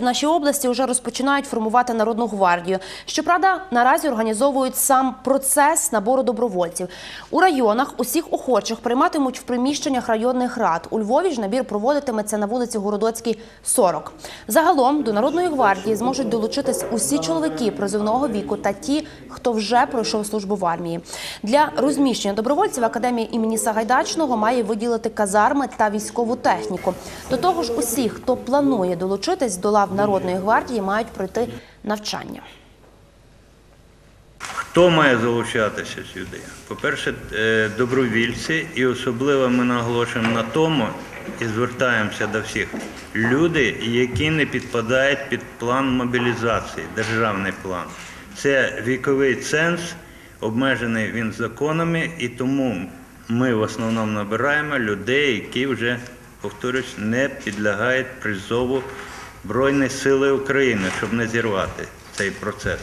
В нашій області вже розпочинають формувати народну гвардію. Щоправда, наразі організовують сам процес набору добровольців. У районах усіх охочих прийматимуть в приміщеннях районних рад. У Львові ж набір проводитиметься на вулиці Городоцькій, 40. Загалом до народної гвардії зможуть долучитись усі чоловіки призовного віку та ті, хто вже пройшов службу в армії. Для розміщення добровольців академія імені Сагайдачного має виділити казарми та військову техніку. До того ж, усі, хто планує долучитись до лав народної гвардії, мають пройти навчання. Хто має залучатися сюди? По-перше, е, добровільці, і особливо ми наголошуємо на тому і звертаємося до всіх люди, які не підпадають під план мобілізації, державний план. Це віковий ценз, обмежений він законами, і тому ми в основному набираємо людей, які вже, повторюсь, не підлягають призову Збройні Сили України, щоб не зірвати цей процес.